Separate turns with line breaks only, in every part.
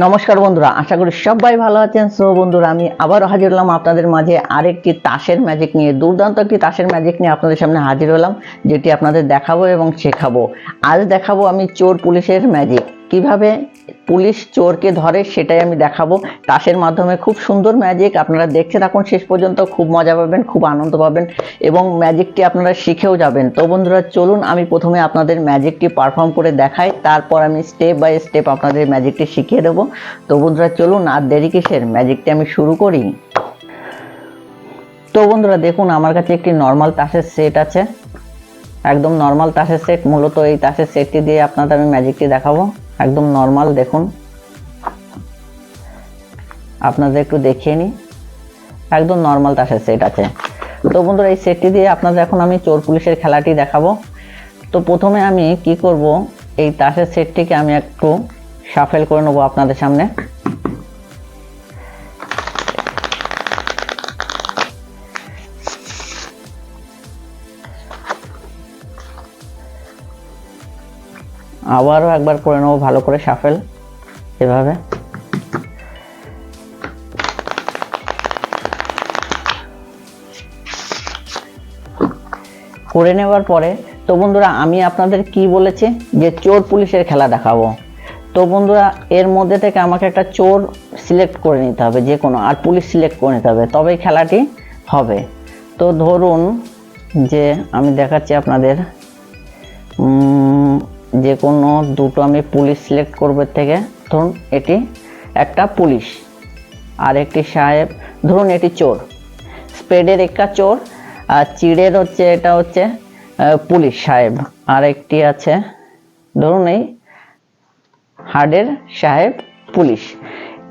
নমস্কার বন্ধুরা, আশা করি সবাই ভালো আছেন। সো বন্ধুরা, আমি আবার হাজির হলাম আপনাদের মাঝে আরেকটি তাসের ম্যাজিক নিয়ে, দুর্দান্ত একটি তাসের ম্যাজিক নিয়ে আপনাদের সামনে হাজির হলাম, যেটি আপনাদের দেখাবো এবং শেখাবো। আজ দেখাবো আমি চোর পুলিশের ম্যাজিক। কীভাবে পুলিশ চোরকে ধরে সেটাই আমি দেখাবো। তাসের মাধ্যমে খুব সুন্দর ম্যাজিক আপনারা দেখতে থাকুন, শেষ পর্যন্ত খুব মজা পাবেন, খুব আনন্দ পাবেন এবং ম্যাজিকটি আপনারা শিখেও যাবেন। তো বন্ধুরা, চলুন আমি প্রথমে আপনাদের ম্যাজিকটি পারফর্ম করে দেখাই, তারপর আমি স্টেপ বাই স্টেপ আপনাদের ম্যাজিকটি শিখিয়ে দেবো। তো বন্ধুরা, চলুন আর দেরি কিসের? ম্যাজিকটি আমি শুরু করি। তো বন্ধুরা, দেখুন, আমার কাছে একটি নর্মাল তাসের সেট আছে। একদম নর্মাল তাসের সেট মূলত এই তাসের সেটটি দিয়ে আপনাদের আমি ম্যাজিকটি দেখাবো। একদম নর্মাল দেখুন। আপনাদের একটু দেখিয়ে নিই। একদম নর্মাল তাসের সেট আছে। তো বন্ধুরা, এই সেটটি দিয়ে আপনাদের এখন আমি চোর পুলিশের খেলাটি দেখাবো। তো প্রথমে আমি কি করব, এই তাসের সেটটিকে আমি একটু সাফেল করে নেব আপনাদের সামনে। আবারও একবার করে নেব, ভালো করে সাফেল এভাবে। করে নেওয়ার পরে, তো বন্ধুরা, আমি আপনাদের কি বলেছি? যে চোর পুলিশের খেলা দেখাবো। তো বন্ধুরা, এর মধ্যে থেকে আমাকে একটা চোর সিলেক্ট করে নিতে হবে, যে কোনো, আর পুলিশ সিলেক্ট করে নিতে হবে। তবেই খেলাটি হবে। তো ধরুন যে আমি দেখাচ্ছি আপনাদের যে কোনো দুটো আমি পুলিশ সিলেক্ট করব থেকে, ধরুন এটি একটা পুলিশ, আর একটি সাহেব, ধরুন এটি চোর স্পেডের একটা চোর, আর চিড়ের হচ্ছে, এটা হচ্ছে পুলিশ সাহেব, আর একটি আছে, ধরুন এই হার্ডের সাহেব পুলিশ,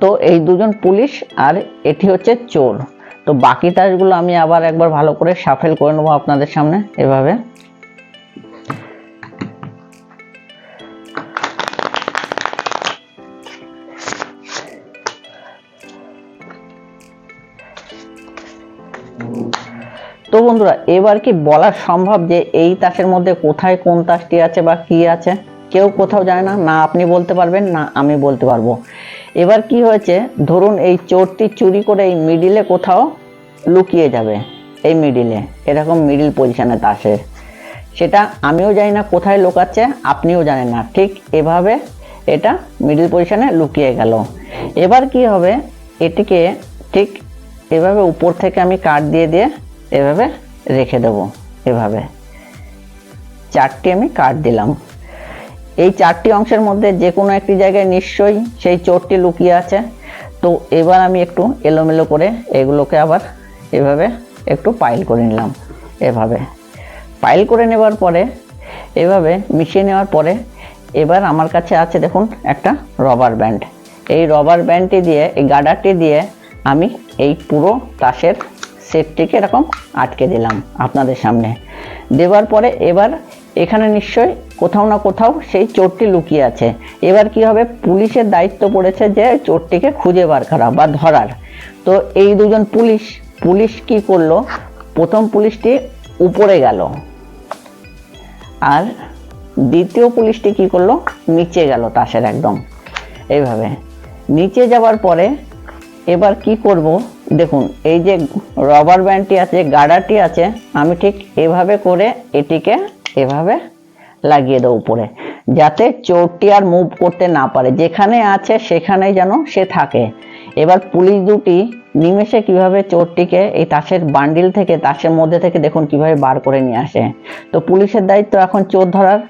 তো এই দুজন পুলিশ আর এটি হচ্ছে চোর, তো বাকি তাসগুলো আমি আবার একবার ভালো করে সাফেল করে নেব আপনাদের সামনে এভাবে। বন্ধুরা, এবার কি বলা সম্ভব যে এই তাসের মধ্যে কোথায় কোন তাসটি আছে বা কি আছে? কেউ কোথাও জানে না না আপনি বলতে পারবেন, না আমি বলতে পারব। এবার কি হয়েছে, ধরুন এই চোরটি চুরি করে এই মিডিলে কোথাও লুকিয়ে যাবে, এই মিডিলে এরকম মিডিল পজিশনে তাসে সেটা আমিও জানি না কোথায় লুকাচ্ছে, আপনিও জানেন না, ঠিক এভাবে এটা মিডিল পজিশনে লুকিয়ে গেল। এবার কি হবে, এটিকে ঠিক এভাবে উপর থেকে আমি কাট দিয়ে দিয়ে এভাবে রেখে দেব, এভাবে। চারটি আমি কাট দিলাম। এই চারটি অংশের মধ্যে যে কোনো একটি জায়গায় নিশ্চয়ই সেই চোরটি লুকিয়ে আছে। তো এবার আমি একটু এলোমেলো করে এগুলোকে আবার এভাবে একটু পাইল করে নিলাম, এভাবে। পাইল করে নেবার পরে, এভাবে মিশিয়ে নেওয়ার পরে, এবার আমার কাছে আছে দেখুন একটা রবার ব্যান্ড এই রবার ব্যান্ডটি দিয়ে, এই গার্ডারটি দিয়ে আমি এই পুরো তাসের সেটটিকে এরকম আটকে দিলাম আপনাদের সামনে। দেওয়ার পরে এবার এখানে নিশ্চয়ই কোথাও না কোথাও সেই চোরটি লুকিয়ে আছে। এবার কি হবে? পুলিশের দায়িত্ব পড়েছে যে চোরটিকে খুঁজে বার করা বা ধরার। তো এই দুজন পুলিশ পুলিশ কি করল? প্রথম পুলিশটি উপরে গেল। আর দ্বিতীয় পুলিশটি কি করল? নিচে গেল তাসের একদম। এইভাবে। নিচে যাওয়ার পরে এবার কি করব? দেখুন, এই যে রবার ব্যান্ডটি আছে গার্ডারটি আছে, আমি ঠিক এভাবে করে এটিকে এভাবে লাগিয়ে দেবো উপরে, যাতে চোরটি আর মুভ করতে না পারে। যেখানে আছে সেখানেই যেন সে থাকে। এবার পুলিশ দুটি নিমেষে কীভাবে চোরটিকে এই তাসের বান্ডিল থেকে, তাসের মধ্যে থেকে দেখুন কীভাবে বার করে নিয়ে আসে। তো পুলিশের দায়িত্ব এখন চোর ধরার।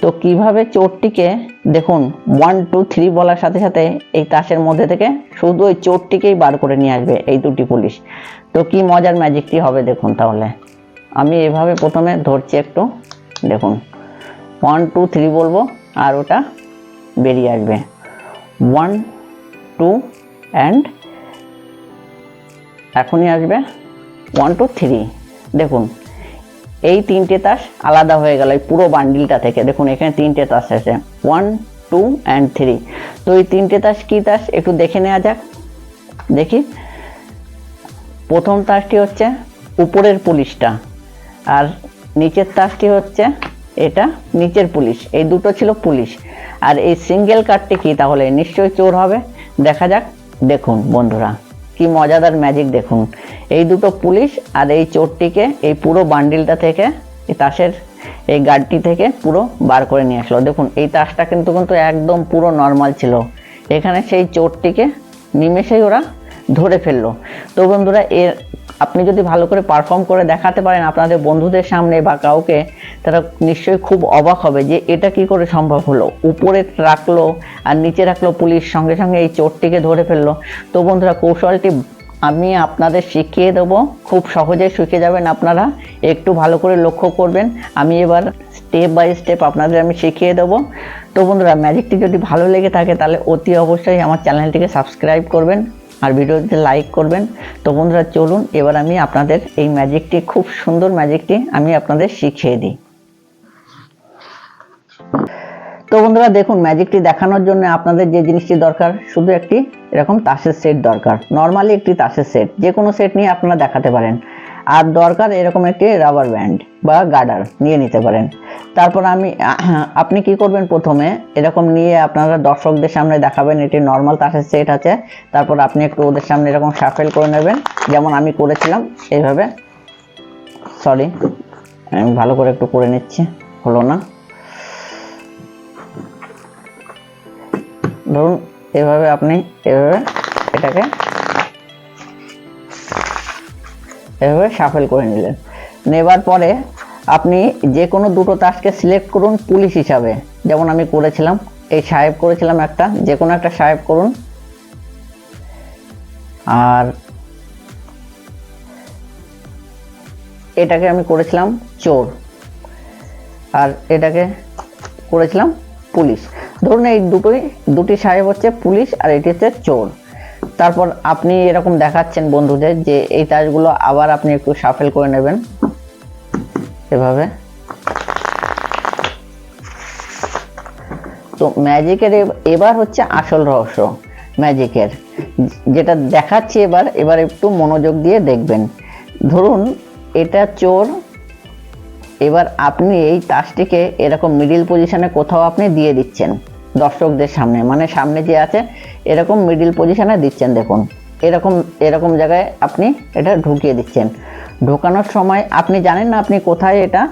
তো কীভাবে চোরটিকে দেখুন ওয়ান টু থ্রি বলার সাথে সাথে এই তাসের মধ্যে থেকে শুধু ওই চোরটিকেই বার করে নিয়ে আসবে এই দুটি পুলিশ। তো কি মজার ম্যাজিকটি হবে দেখুন তাহলে। আমি এভাবে প্রথমে ধরছি একটু, দেখুন। ওয়ান টু থ্রি বলব, আর ওটা বেরিয়ে আসবে। ওয়ান টু অ্যান্ড এখনই আসবে ওয়ান টু থ্রি দেখুন এই তিনটে তাস আলাদা হয়ে গেল এই পুরো বান্ডিলটা থেকে। দেখুন, এখানে তিনটে তাস আছে। ওয়ান টু অ্যান্ড থ্রি তো এই তিনটে তাস কী তাস? একটু দেখে নেওয়া যাক। দেখি। প্রথম তাসটি হচ্ছে উপরের পুলিশটা আর নিচের তাসটি হচ্ছে এটা নিচের পুলিশ। এই দুটো ছিল পুলিশ। আর এই সিঙ্গেল কার্ডটি কি? তাহলে নিশ্চয়ই চোর হবে। দেখা যাক। দেখুন, বন্ধুরা। কি মজাদার ম্যাজিক দেখুন। এই দুটো পুলিশ আর এই চোরটিকে এই পুরো বান্ডিলটা থেকে, এই তাসের এই গাড়িটি থেকে পুরো বার করে নিয়ে আসলো। দেখুন, এই তাসটা কিন্তু কিন্তু একদম পুরো নর্মাল ছিল। এখানে সেই চোরটিকে নিমেষেই ওরা ধরে ফেলল। তো বন্ধুরা এর আপনি যদি ভালো করে পারফর্ম করে দেখাতে পারেন আপনাদের বন্ধুদের সামনে বা কাউকে, তারা নিশ্চয়ই খুব অবাক হবে যে এটা কি করে সম্ভব হলো। উপরে রাখল আর নিচে রাখল পুলিশ, সঙ্গে সঙ্গে এই চোরটিকে ধরে ফেলল। তো বন্ধুরা, কৌশলটি আমি আপনাদের শিখিয়ে দেবো। খুব সহজে শিখে যাবেন আপনারা। একটু ভালো করে লক্ষ্য করবেন। আমি এবার স্টেপ বাই স্টেপ আপনাদের আমি শিখিয়ে দেবো। তো বন্ধুরা ম্যাজিকটি যদি ভালো লেগে থাকে তাহলে অতি অবশ্যই আমার চ্যানেলটিকে সাবস্ক্রাইব করবেন। আর ভিডিওতে লাইক করবেন। তো বন্ধুরা, চলুন, এবার আমি আপনাদের এই ম্যাজিকটি খুব সুন্দর ম্যাজিকটি আমি আপনাদের শিখিয়ে দিই। তো বন্ধুরা, দেখুন ম্যাজিকটি দেখানোর জন্য আপনাদের যে জিনিসটি দরকার, শুধু একটি এরকম তাসের সেট দরকার। নর্মালি একটি তাসের সেট যে কোনো সেট নিয়ে আপনারা দেখাতে পারেন। আর দরকার এরকম একটি রাবার ব্যান্ড বা গার্ডার নিয়ে নিতে পারেন। তারপর আমি, আপনি কি করবেন প্রথমে, এরকম নিয়ে আপনারা দর্শকদের সামনে দেখাবেন, এটি নর্মাল তাসের সেট আছে। তারপর আপনি একটু ওদের সামনে এরকম সাফেল করে নেবেন। যেমন আমি করেছিলাম, এইভাবে। সরি আমি ভালো করে একটু করে নিচ্ছি, হলো না। ধরুন, এভাবে আপনি এভাবে এটাকে এভাবে সাফেল করে নিলেন। নেবার পরে আপনি যে কোনো দুটো তাসকে সিলেক্ট করুন পুলিশ হিসাবে। যেমন আমি করেছিলাম, এই সাহেব করেছিলাম একটা, যে কোনো একটা সাহেব করুন। আর এটাকে আমি করেছিলাম চোর। আর এটাকে করেছিলাম পুলিশ। ধরুন এই দুটোই, দুটি সাহেব হচ্ছে পুলিশ আর এটি হচ্ছে চোর। তারপর আপনি এরকম দেখাচ্ছেন বন্ধুদের যে এই তাজগুলো আবার আপনি একটু সাফেল করে নেবেন। এভাবে। তো ম্যাজিকের এবার হচ্ছে আসল রহস্য ম্যাজিকের। যেটা দেখাচ্ছি এবার এবার একটু মনোযোগ দিয়ে দেখবেন। ধরুন, এটা চোর, এবার আপনি এই তাসটিকে এরকম মিডিল পজিশনে কোথাও আপনি দিয়ে দিচ্ছেন দর্শকদের সামনে। মানে সামনে যে আছে এরকম মিডিল পজিশানে দিচ্ছেন, দেখুন। এরকম এরকম জায়গায় আপনি এটা ঢুকিয়ে দিচ্ছেন। ঢোকানোর সময়, আপনি জানেন না আপনি কোথায় এটা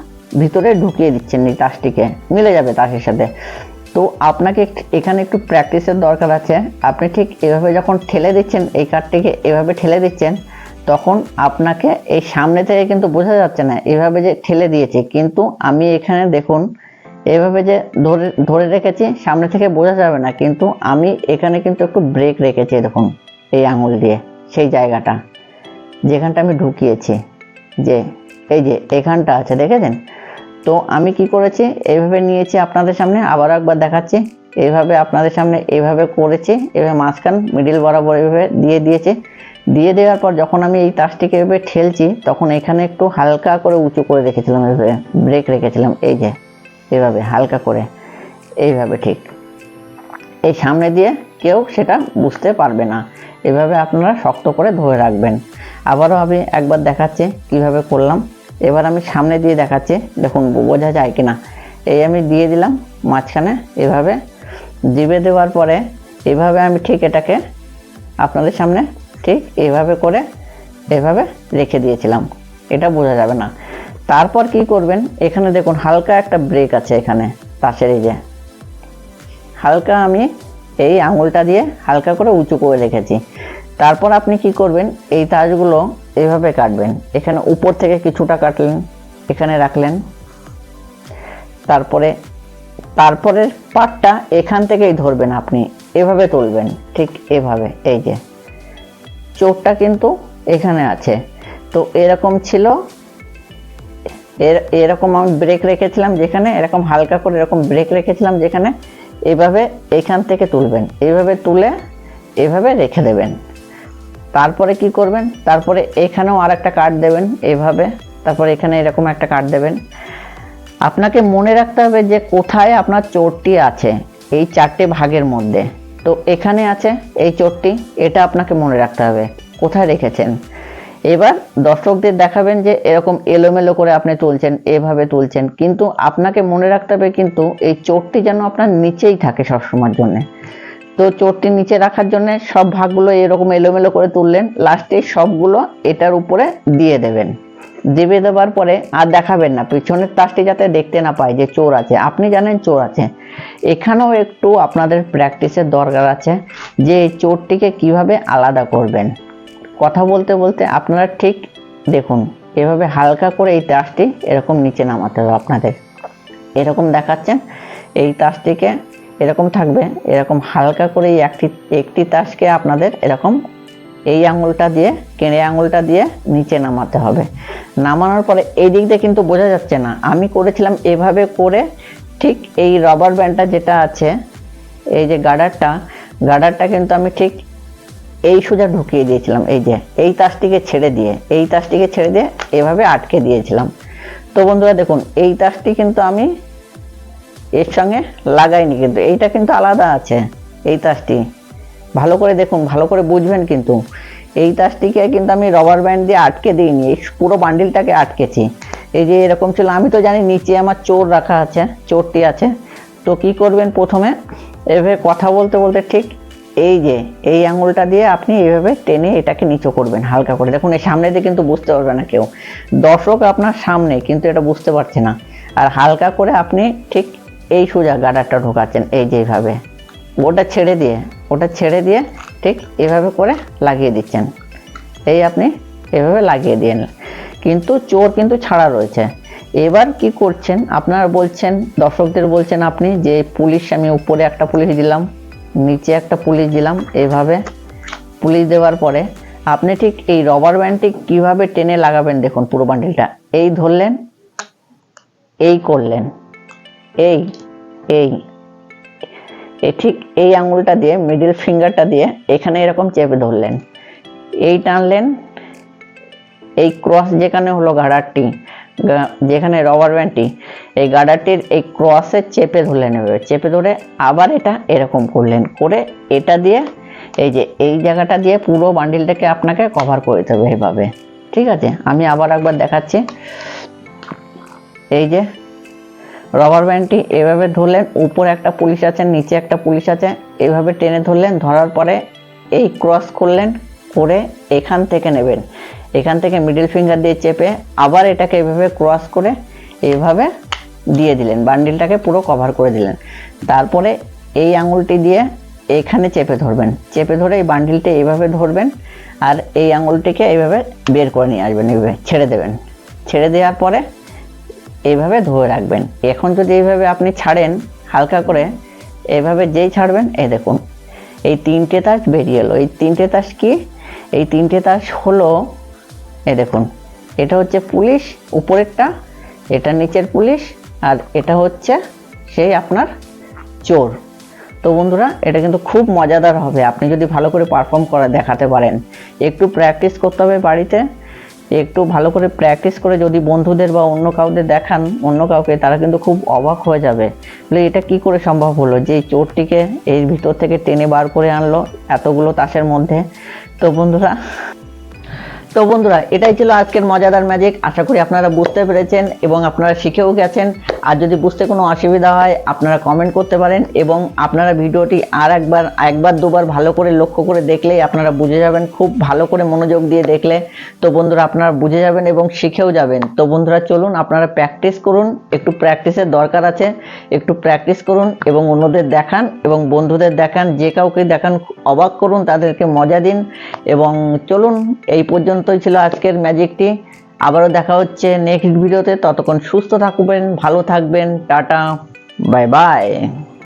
ভিতরে ঢুকিয়ে দিচ্ছেন এই তাসটিকে। মিলে যাবে তাসের সাথে। তো আপনাকে এখানে একটু প্র্যাকটিসের দরকার আছে। আপনি ঠিক এভাবে যখন ঠেলে দিচ্ছেন, এই কার্ডটিকে এভাবে ঠেলে দিচ্ছেন, তখন আপনাকে এই সামনে থেকে কিন্তু বোঝা যাচ্ছে না, এভাবে যে ঠেলে দিয়েছে। কিন্তু আমি এখানে দেখুন এভাবে যে ধরে ধরে রেখেছি, সামনে থেকে বোঝা যাবে না, কিন্তু আমি এখানে কিন্তু একটু ব্রেক রেখেছি দেখুন এই আঙুল দিয়ে, সেই জায়গাটা, যেখানটা আমি ঢুকিয়েছি, যে, এই যে, এখানটা আছে, দেখেছেন? তো আমি কি করেছি এইভাবে নিয়েছি আপনাদের সামনে আবার একবার দেখাচ্ছি এইভাবে আপনাদের সামনে এভাবে করেছি, এভাবে মাঝখান মিডিল বরাবর এভাবে দিয়ে দিয়েছে, দিয়ে দেওয়ার পর যখন আমি এই তাসটিকে এভাবে ঠেলছি, তখন এখানে একটু হালকা করে উঁচু করে রেখেছিলাম, এভাবে ব্রেক রেখেছিলাম, এই যে এভাবে, হালকা করে। এইভাবে ঠিক। এই সামনে দিয়ে কেউ সেটা বুঝতে পারবে না। এভাবে আপনারা শক্ত করে ধরে রাখবেন। আবারও আমি একবার দেখাচ্ছি কীভাবে করলাম। এবার আমি সামনে দিয়ে দেখাচ্ছি, দেখুন বোঝা যায় কি না এই আমি দিয়ে দিলাম, মাঝখানে এভাবে। জিবে দেওয়ার পরে এভাবে আমি ঠিক এটাকে আপনাদের সামনে ঠিক এভাবে করে এভাবে রেখে দিয়েছিলাম। এটা বোঝা যাবে না। তারপর কি করবেন? এখানে দেখুন, হালকা একটা ব্রেক আছে এখানে তাসের এই যে। হালকা আমি এই আঙুলটা দিয়ে হালকা করে উঁচু করে রেখেছি। তারপর আপনি কি করবেন? এই তাজগুলো এইভাবে কাটবেন। এখানে উপর থেকে কিছুটা কাটলেন, এখানে রাখলেন। তারপরে, তারপরের পাটটা এখান থেকেই ধরবেন আপনি। এভাবে তুলবেন, ঠিক এভাবে, এই যে। চোখটা কিন্তু এখানে আছে। তো এরকম ছিল। এর এরকম আমি ব্রেক রেখেছিলাম যেখানে, এরকম হালকা করে এরকম ব্রেক রেখেছিলাম যেখানে, এভাবে এখান থেকে তুলবেন। এইভাবে তুলে এভাবে রেখে দেবেন। তারপরে কি করবেন? তারপরে এখানেও আর একটা কার্ড দেবেন এভাবে। তারপরে এখানে এরকম একটা কার্ড দেবেন। আপনাকে মনে রাখতে হবে যে কোথায় আপনার চোরটি আছে, এই চারটে ভাগের মধ্যে। তো এখানে আছে এই চোরটি এটা আপনাকে মনে রাখতে হবে। কোথায় রেখেছেন? এবার দর্শকদের দেখাবেন যে এরকম এলোমেলো করে আপনি তুলছেন, এভাবে তুলছেন। কিন্তু আপনাকে মনে রাখতে হবে কিন্তু এই চোরটি যেন আপনার নিচেই থাকে সবসময়ের জন্যে। তো চোরটি নিচে রাখার জন্য সব ভাগগুলো এরকম এলোমেলো করে তুললেন লাস্টে সবগুলো এটার উপরে দিয়ে দেবেন। দেবে দেওয়ার পরে আর দেখাবেন না, পিছনের তাসটি যাতে দেখতে না পায় যে চোর আছে। আপনি জানেন চোর আছে। এখানেও একটু আপনাদের প্র্যাকটিসের দরকার আছে যে এই চোরটিকে কীভাবে আলাদা করবেন। কথা বলতে বলতে আপনারা ঠিক দেখুন, এভাবে হালকা করে এই তাসটি এরকম নিচে নামাতে হবে আপনাদের। এরকম দেখাচ্ছেন, এই তাসটিকে এরকম থাকবে, এরকম হালকা করে এই একটি একটি তাসকে আপনাদের এরকম এই আঙুলটা দিয়ে, কেড়ে আঙুলটা দিয়ে নিচে নামাতে হবে। নামানোর পরে এই দিক দিয়ে কিন্তু বোঝা যাচ্ছে না। আমি করেছিলাম এভাবে করে ঠিক এই রবার ব্যান্ডটা যেটা আছে, এই যে গার্ডারটা গার্ডারটা কিন্তু আমি ঠিক এই সোজা ঢুকিয়ে দিয়েছিলাম, এই যে, এই তাসটিকে ছেড়ে দিয়ে, এই তাসটিকে ছেড়ে দিয়ে এভাবে আটকে দিয়েছিলাম। তো বন্ধুরা দেখুন, এই তাসটি কিন্তু আমি এর সঙ্গে লাগাইনি, কিন্তু এইটা কিন্তু আলাদা আছে, এই তাসটি। ভালো করে দেখুন, ভালো করে বুঝবেন কিন্তু, এই তাসটিকে কিন্তু আমি রবার ব্যান্ড দিয়ে আটকে দিইনি, এই পুরো বান্ডিলটাকে আটকেছি। এই যে এরকম ছিল, আমি তো জানি নিচে আমার চোর রাখা আছে, চোরটি আছে। তো কি করবেন প্রথমে, এভাবে কথা বলতে বলতে ঠিক এই যে, এই আঙুলটা দিয়ে আপনি এইভাবে টেনে এটাকে নিচু করবেন, হালকা করে। দেখুন, এই সামনে দিয়ে কিন্তু বুঝতে পারবে না কেউ। দর্শক আপনার সামনে, কিন্তু এটা বুঝতে পারছে না। আর হালকা করে আপনি ঠিক এই সোজা গাডারটা ঢোকাচ্ছেন, এই যে এইভাবে। ওটা ছেড়ে দিয়ে, ওটা ছেড়ে দিয়ে ঠিক এভাবে করে লাগিয়ে দিচ্ছেন। এই আপনি এভাবে লাগিয়ে দিন কিন্তু চোর কিন্তু ছাড়া রয়েছে। এবার কি করছেন? আপনারা বলছেন, দর্শকদের বলছেন আপনি যে পুলিশ, আমি উপরে একটা পুলিশ দিলাম। নিচে একটা পুলিশ দিলাম এইভাবে পুলিশ দেওয়ার পরে আপনি ঠিক এই রবার ব্যান্ডটি কীভাবে টেনে লাগাবেন দেখুন পুরো বান্ডিলটা এই ধরলেন, এই করলেন, এই এই ঠিক এই আঙুলটা দিয়ে মিডিল ফিঙ্গারটা দিয়ে এখানে এরকম চেপে ধরলেন। এই টানলেন, এই ক্রস যেখানে হলো গার্ডারটি গা- যেখানে রবার ব্যান্ডটি এই গার্ডারটির এই ক্রসে চেপে ধরলেন নেবে। চেপে ধরে আবার এটা এরকম করলেন। করে এটা দিয়ে, এই যে এই জায়গাটা দিয়ে পুরো বান্ডিলটাকে আপনাকে কভার করে দিতে হবে এইভাবে ঠিক আছে? আমি আবার একবার দেখাচ্ছি। এই যে রবার ব্যান্ডটি এভাবে ধরলেন, উপরে একটা পুলিশ আছে, নিচে একটা পুলিশ আছে, এভাবে টেনে ধরলেন, ধরার পরে এই ক্রস করলেন, করে এখান থেকে নেবেন। এখান থেকে মিডল ফিঙ্গার দিয়ে চেপে আবার এটাকে এভাবে ক্রস করে এইভাবে দিয়ে দিলেন। বান্ডিলটাকে পুরো কভার করে দিলেন। তারপরে এই আঙুলটি দিয়ে এখানে চেপে ধরবেন। চেপে ধরে এই বান্ডিলটা এইভাবে ধরবেন আর এই আঙুলটিকে এইভাবে বের করে নিয়ে আসবেন এইভাবে ছেড়ে দেবেন। ছেড়ে দেওয়ার পরে এইভাবে ধরে রাখবেন। এখন যদি এইভাবে আপনি ছাড়েন হালকা করে এইভাবে যেই ছাড়বেন এই দেখুন, এই তিনটে তাস বেরিয়ে এলো। এই তিনটে তাস কি? এই তিনটে তাস হলো এই দেখুন, এটা হচ্ছে পুলিশ, উপরেরটা, এটা নিচের পুলিশ, আর এটা হচ্ছে সেই আপনার চোর। তো বন্ধুরা, এটা কিন্তু খুব মজাদার হবে। আপনি যদি ভালো করে পারফর্ম করে, দেখাতে পারেন। একটু প্র্যাকটিস করতে হবে বাড়িতে। একটু ভালো করে প্র্যাকটিস করে যদি বন্ধুদের বা অন্য কাউদের দেখান, অন্য কাউকে, তারা কিন্তু খুব অবাক হয়ে যাবে। বলে, এটা কি করে সম্ভব হলো? যে চোরটিকে এর ভিতর থেকে টেনে বার করে আনলো এতগুলো তাসের মধ্যে? তো বন্ধুরা তো বন্ধুরা, এটাই ছিল আজকের মজাদার ম্যাজিক আশা করি আপনারা বুঝতে পেরেছেন এবং আপনারা শিখেও গেছেন। আর যদি বুঝতে কোনো অসুবিধা হয়, আপনারা কমেন্ট করতে পারেন এবং আপনারা ভিডিওটি আর একবার একবার দুবার ভালো করে লক্ষ্য করে দেখলেই আপনারা বুঝে যাবেন, খুব ভালো করে মনোযোগ দিয়ে দেখলে। তো বন্ধুরা, আপনারা বুঝে যাবেন এবং শিখেও যাবেন। তো বন্ধুরা, চলুন আপনারা প্র্যাকটিস করুন। একটু প্র্যাকটিসের দরকার আছে। একটু প্র্যাকটিস করুন এবং অন্যদের দেখান এবং বন্ধুদের দেখান। যে কাউকে দেখান, অবাক করুন, তাদেরকে মজা দিন। এবং চলুন, এই পর্যন্তই ছিল আজকের ম্যাজিকটি আবারও দেখা হচ্ছে নেক্সট ভিডিওতে ততক্ষণ সুস্থ থাকবেন, ভালো থাকবেন, টাটা বাই বাই